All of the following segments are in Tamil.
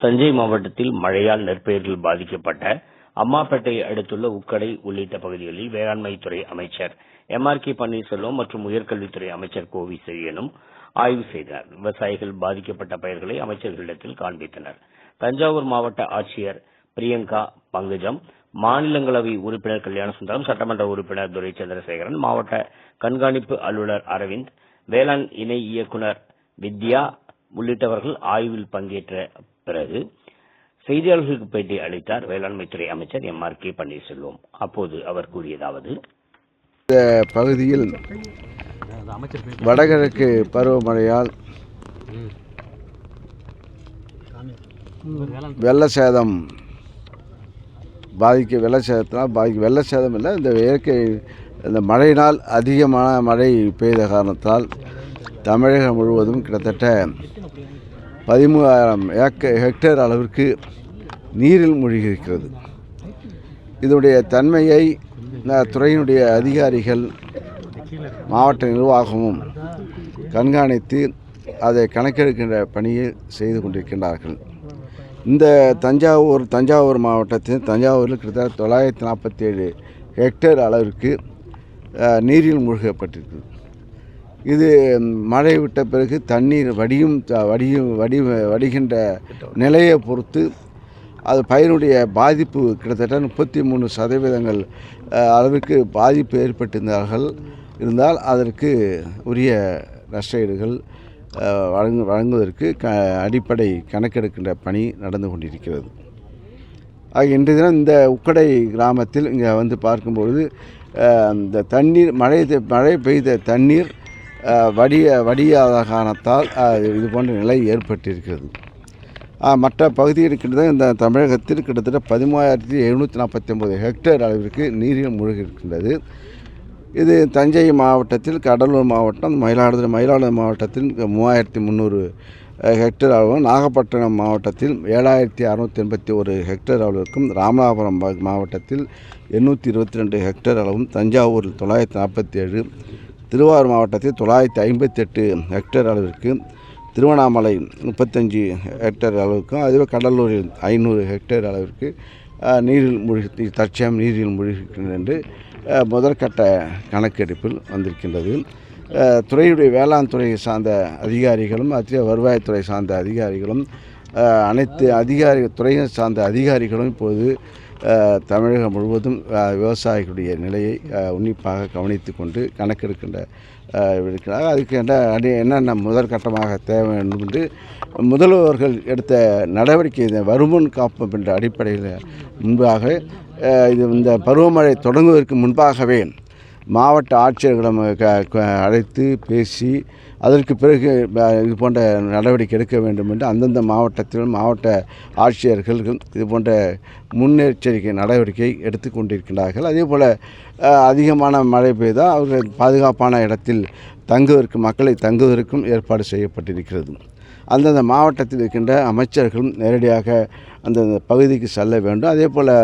தஞ்சை மாவட்டத்தில் மழையால் நெற்பயிர்கள் பாதிக்கப்பட்ட அம்மாப்பேட்டை அடுத்துள்ள உக்கடை உள்ளிட்ட பகுதிகளில் வேளாண்மைத்துறை அமைச்சர் எம் ஆர் கே பன்னீர்செல்வம் மற்றும் உயர்கல்வித்துறை அமைச்சர் கோவி செழியனும் ஆய்வு செய்தனர் விவசாயிகள் பாதிக்கப்பட்ட பயிர்களை அமைச்சர்களிடத்தில் காண்பித்தனர். தஞ்சாவூர் மாவட்ட ஆட்சியர் பிரியங்கா பங்குஜம் மாநிலங்களவை உறுப்பினர் கல்யாண சுந்தரம் சட்டமன்ற உறுப்பினர் துரை சந்திரசேகரன் மாவட்ட கண்காணிப்பு அலுவலர் அரவிந்த் வேளாண் இணை இயக்குனர் வித்யா உள்ளிட்டவர்கள் ஆய்வில் பங்கேற்ற பிறகு செய்தியாளர்களுக்கு பேட்டி அளித்தார் வேளாண்மைத்துறை அமைச்சர் எம் ஆர் கே பன்னீர்செல்வம். அப்போது அவர் கூறியதாவது பகுதியில் வடகிழக்கு பருவமழையால் வெள்ள சேதம் பாதிக்க வெள்ள சேதத்தினால் பாதிக்க வெள்ள சேதம் இல்லை இந்த இயற்கை இந்த மழையினால் அதிகமான மழை பெய்த காரணத்தால் தமிழகம் முழுவதும் கிட்டத்தட்ட பதிமூவாயிரம் ஏக்க ஹெக்டேர் அளவிற்கு நீரில் மூழ்கியிருக்கிறது. இதனுடைய தன்மையை இந்த துறையினுடைய அதிகாரிகள் மாவட்ட நிர்வாகமும் கண்காணித்து அதை கணக்கெடுக்கின்ற பணியை செய்து கொண்டிருக்கின்றார்கள். இந்த தஞ்சாவூர் தஞ்சாவூர் மாவட்டத்தில் தஞ்சாவூரில் கிட்டத்தட்ட தொள்ளாயிரத்தி நாற்பத்தி ஏழு ஹெக்டேர் அளவிற்கு நீரில் மூழ்கப்பட்டிருக்கு இது மழை விட்ட பிறகு தண்ணீர் வடியும் த- வடியும் வடி வடிகின்ற நிலையை பொறுத்து அது பயிரினுடைய பாதிப்பு கிட்டத்தட்ட முப்பத்தி மூணு சதவீதங்கள் அளவிற்கு பாதிப்பு ஏற்பட்டிருந்தார்கள். இருந்தால் அதற்கு உரிய நஷ்டஈடுகள் வழங்கு வழங்குவதற்கு க அடிப்படை கணக்கெடுக்கின்ற பணி நடந்து கொண்டிருக்கிறது. ஆக இன்றைய தினம் இந்த உக்கடை கிராமத்தில் இங்கே வந்து பார்க்கும்பொழுது இந்த தண்ணீர் மழை மழை பெய்த தண்ணீர் வடிய வடியாத காரணத்தால் இது போன்ற நிலை ஏற்பட்டிருக்கிறது. மற்ற பகுதியில் கிட்டத்தட்ட இந்த தமிழகத்தில் கிட்டத்தட்ட பதிமூவாயிரத்தி எழுநூற்றி நாற்பத்தி ஒம்பது ஹெக்டேர் அளவிற்கு நீரில் மூழ்கி இருக்கின்றது இது தஞ்சை மாவட்டத்தில் கடலூர் மாவட்டம் மயிலாடுதுறை மயிலாடுதுறை மாவட்டத்தில் மூவாயிரத்தி முந்நூறு ஹெக்டேர் அளவும் நாகப்பட்டினம் மாவட்டத்தில் ஏழாயிரத்தி அறநூற்றி எண்பத்தி ஒரு ஹெக்டேர் அளவிற்கும் ராமநாதபுரம் மாவட்டத்தில் எண்ணூற்றி இருபத்தி ரெண்டு ஹெக்டேர் அளவும் தஞ்சாவூரில் தொள்ளாயிரத்தி நாற்பத்தி ஏழு திருவாரூர் மாவட்டத்தில் தொள்ளாயிரத்தி ஐம்பத்தெட்டு ஹெக்டேர் அளவிற்கு திருவண்ணாமலை முப்பத்தஞ்சு ஹெக்டேர் அளவுக்கும் அதுவே கடலூரில் ஐநூறு ஹெக்டேர் அளவிற்கு நீரில் மூழ்கி தற்சயம் நீரில் மூழ்கின்றன என்று முதற்கட்ட கணக்கெடுப்பில் வந்திருக்கின்றது. துறையுடைய வேளாண் துறையை சார்ந்த அதிகாரிகளும் அத்திய வருவாய்த்துறை சார்ந்த அதிகாரிகளும் அனைத்து அதிகாரி துறையை சார்ந்த அதிகாரிகளும் இப்போது தமிழகம் முழுவதும் விவசாயிகளுடைய நிலையை உன்னிப்பாக கவனித்து கொண்டு கணக்கெடுக்கின்ற இருக்கிறார் அதுக்கு என்ன அடி என்னென்ன முதற்கட்டமாக தேவை வேண்டும் என்று முதல்வர்கள் எடுத்த நடவடிக்கை இந்த வருமுன் காப்போம் என்ற அடிப்படையில் முன்பாக இது இந்த பருவமழை தொடங்குவதற்கு முன்பாகவே மாவட்ட ஆட்சியர்களிடம் க- அழைத்து பேசி அதற்கு பிறகு இது போன்ற நடவடிக்கை எடுக்க வேண்டும் என்று அந்தந்த மாவட்டத்திலும் மாவட்ட ஆட்சியர்கள் இது போன்ற முன்னெச்சரிக்கை நடவடிக்கை எடுத்து கொண்டிருக்கிறார்கள். அதே போல் அதிகமான மழை பெய்தால் அவர்கள் பாதுகாப்பான இடத்தில் தங்குவதற்கு மக்களை தங்குவதற்கும் ஏற்பாடு செய்யப்பட்டிருக்கிறது. அந்தந்த மாவட்டத்தில் இருக்கின்ற அமைச்சர்களும் நேரடியாக அந்தந்த பகுதிக்கு செல்ல வேண்டும். அதே போல்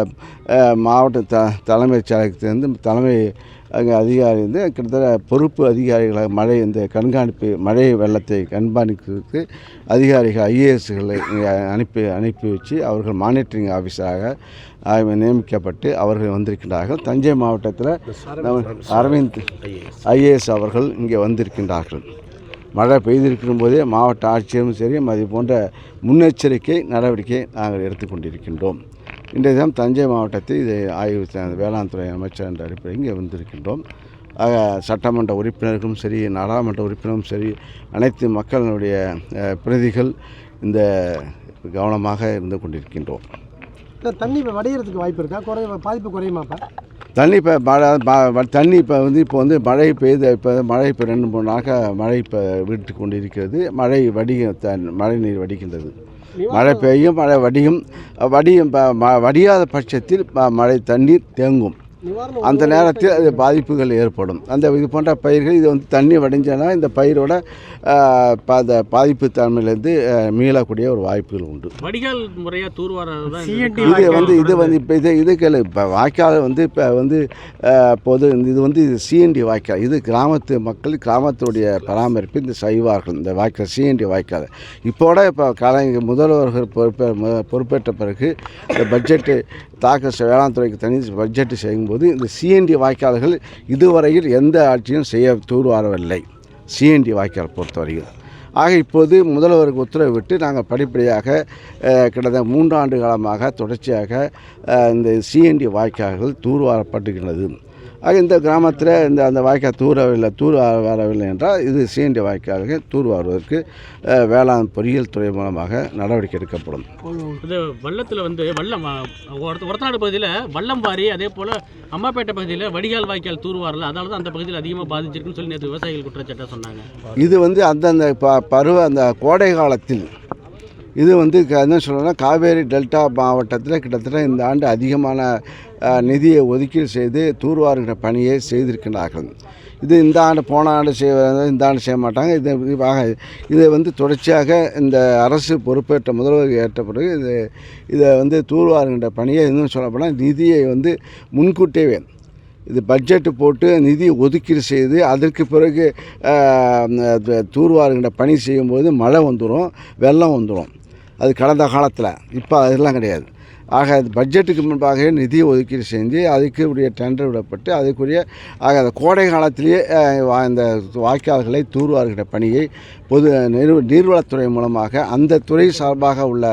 மாவட்ட த தலைமைச் செயலகத்திலிருந்து தலைமை அங்கே அதிகாரி வந்து கிட்டத்தட்ட பொறுப்பு அதிகாரிகளாக மழை இந்த கண்காணிப்பு மழை வெள்ளத்தை கண்காணிக்கிறதுக்கு அதிகாரிகள் ஐஏஎஸ்களை அனுப்பி அனுப்பி வச்சு அவர்கள் மானிட்டரிங் ஆஃபீஸராக நியமிக்கப்பட்டு அவர்கள் வந்திருக்கின்றார்கள். தஞ்சை மாவட்டத்தில் அரவிந்த் ஐஏஎஸ் அவர்கள் இங்கே வந்திருக்கின்றார்கள். மழை பெய்திருக்கும் போதே மாவட்ட ஆட்சியரும் சரி அது போன்ற முன்னெச்சரிக்கை நடவடிக்கை நாங்கள் எடுத்துக்கொண்டிருக்கின்றோம் இன்றைய தினம் தஞ்சை மாவட்டத்தில் இதை ஆய்வு வேளாண் துறை அமைச்சர் என்ற அடிப்படையில் இங்கே வந்திருக்கின்றோம். ஆக சட்டமன்ற உறுப்பினர்களும் சரி நாடாளுமன்ற உறுப்பினரும் சரி அனைத்து மக்களினுடைய பிரதிகள் இந்த கவனமாக இருந்து கொண்டிருக்கின்றோம். இல்லை தண்ணி இப்போ வடிகிறதுக்கு வாய்ப்பு இருக்கா? குறை பாதிப்பு குறையுமாப்பா தண்ணி இப்போ மழை தண்ணி இப்போ வந்து இப்போ வந்து மழை பெய்த இப்போ மழை இப்போ ரெண்டு மூணு நாளாக மழை இப்போ விட்டு கொண்டு இருக்கிறது மழை வடிக த மழை நீர் வடிக்கின்றது மழை பெய்யும் மழை வடியும். வடியும் வடியாத பட்சத்தில் மழை தண்ணீர் தேங்கும். அந்த நேரத்தில் அது பாதிப்புகள் ஏற்படும். அந்த இது போன்ற பயிர்கள் இது வந்து தண்ணி வடிஞ்சனா இந்த பயிரோட அந்த பாதிப்பு தன்மையிலேருந்து மீளக்கூடிய ஒரு வாய்ப்புகள் உண்டு. வடிகால் முறையாக தூர்வாரது இது வந்து இது வந்து இப்போ இது இதுக்கள் இப்போ வாய்க்கால் வந்து இப்போ வந்து பொது இது வந்து சிஎன்டி வாய்க்கால். இது கிராமத்து மக்கள் கிராமத்துடைய பராமரிப்பு இந்த செய்வார்கள் இந்த வாய்க்கால் சிஎன்டி வாய்க்கால். இப்போட இப்போ கலைஞர் முதல்வர்கள் பொறுப்பே பொறுப்பேற்ற பிறகு இந்த பட்ஜெட்டு தாக்கல் செ- வேளாண் துறைக்கு தனி பட்ஜெட்டு செய்யும்போது இந்த சிஎன்டி வாய்க்கால்கள் இதுவரையில் எந்த ஆட்சியும் செய்ய தூர்வாரவில்லை. சிஎன்டி வாய்க்கால் பொறுத்தவரையில். ஆக இப்போது முதல்வருக்கு உத்தரவிட்டு நாங்கள் படிப்படியாக கிட்டத்தட்ட மூன்றாண்டு காலமாக தொடர்ச்சியாக இந்த சிஎன்டி வாய்க்கால்கள் தூர்வாரப்பட்டுகின்றது ஆக இந்த கிராமத்தில் இந்த அந்த வாய்க்கால் தூரவில்லை தூர் வரவில்லை என்றால் இது சிஎன்டி வாய்க்கால்கள் தூர்வாருவதற்கு அஹ், வேளாண் பொறியியல் துறை மூலமாக நடவடிக்கை எடுக்கப்படும். இது வள்ளத்தில் வந்து வல்லம் ஒருத்த ஒரத்தநாடு பகுதியில் வல்லம் வாரி அதே போல் அம்மாப்பேட்டை பகுதியில் வடிகால் வாய்க்கால் தூர்வாரல அதனால தான் அந்த பகுதியில் அதிகமாக பாதிச்சிருக்குன்னு சொல்லி நேற்று விவசாயிகள் குற்றச்சாட்டாக சொன்னாங்க. இது வந்து அந்தந்த ப பருவ அந்த கோடை காலத்தில் இது வந்து என்ன சொல்லணும்னா காவேரி டெல்டா மாவட்டத்தில் கிட்டத்தட்ட இந்த ஆண்டு அதிகமான நிதியை ஒதுக்கீடு செய்து தூர்வாருகிற பணியை செய்திருக்கிறார்கள். இது இந்த ஆண்டு போன ஆண்டு செய்வது இந்த ஆண்டு செய்ய மாட்டாங்க. இது இதுவாக இதை வந்து தொடர்ச்சியாக இந்த அரசு பொறுப்பேற்ற முதல்வர் ஏற்ற பிறகு இது இதை வந்து தூர்வாருகின்ற பணியை இன்னும் சொல்லப்போனால் நிதியை வந்து முன்கூட்டியவே இது பட்ஜெட்டு போட்டு நிதி ஒதுக்கீடு செய்து அதற்கு பிறகு ஆஹ், தூர்வாருங்கிற பணி செய்யும்போது மழை வந்துடும் வெள்ளம் வந்துடும் அது கடந்த காலத்தில். இப்போ அதெல்லாம் கிடையாது. ஆக அது பட்ஜெட்டுக்கு முன்பாகவே நிதி ஒதுக்கீடு செஞ்சு அதுக்கு உரிய டெண்டர் விடப்பட்டு அதுக்குரிய ஆக அந்த கோடை காலத்திலேயே வா- இந்த வாய்க்கால்களை தூர்வார்கிற பணியை பொது நீர் நீர்வளத்துறை மூலமாக அந்த துறை சார்பாக உள்ள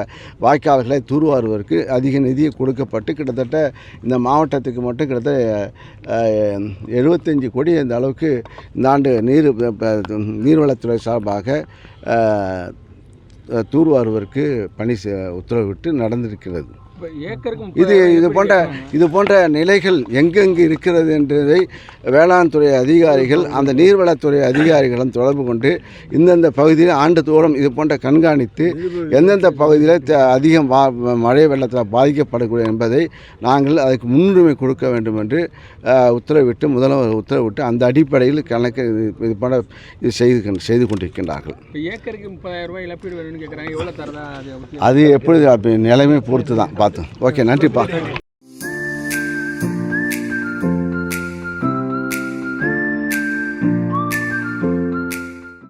வாய்க்கால்களை தூர்வாருவதற்கு அதிக நிதி கொடுக்கப்பட்டு கிட்டத்தட்ட இந்த மாவட்டத்துக்கு மட்டும் கிட்டத்தட்ட எழுபத்தஞ்சி கோடி இந்த அளவுக்கு இந்த ஆண்டு நீர் நீர்வளத்துறை சார்பாக தூர்வாருவதற்கு பணி செ- உத்தரவிட்டு நடந்திருக்கிறது. இது இது போன்ற இது போன்ற நிலைகள் எங்கெங்கு இருக்கிறது என்பதை வேளாண் துறை அதிகாரிகள் அந்த நீர்வளத்துறை அதிகாரிகளும் தொடர்பு கொண்டு இந்தந்த பகுதியில் ஆண்டுதோறும் இது போன்ற கண்காணித்து எந்தெந்த பகுதியில் அதிகம் மழை வெள்ளத்தில் பாதிக்கப்படக்கூடிய என்பதை நாங்கள் அதுக்கு முன்னுரிமை கொடுக்க வேண்டும் என்று உத்தரவிட்டு முதல்வர் உத்தரவிட்டு அந்த அடிப்படையில் கணக்கு இது போன்ற இது செய்து செய்து கொண்டிருக்கின்றார்கள். ஏக்கருக்கு முப்பதாயிரம் ரூபாய் இழப்பீடு வேணும்னு கேட்குறாங்க. எவ்வளோ தரதா அது எப்படி நிலைமை பொறுத்து தான் பார்த்தோம் ஓகே நன்றிப்பா.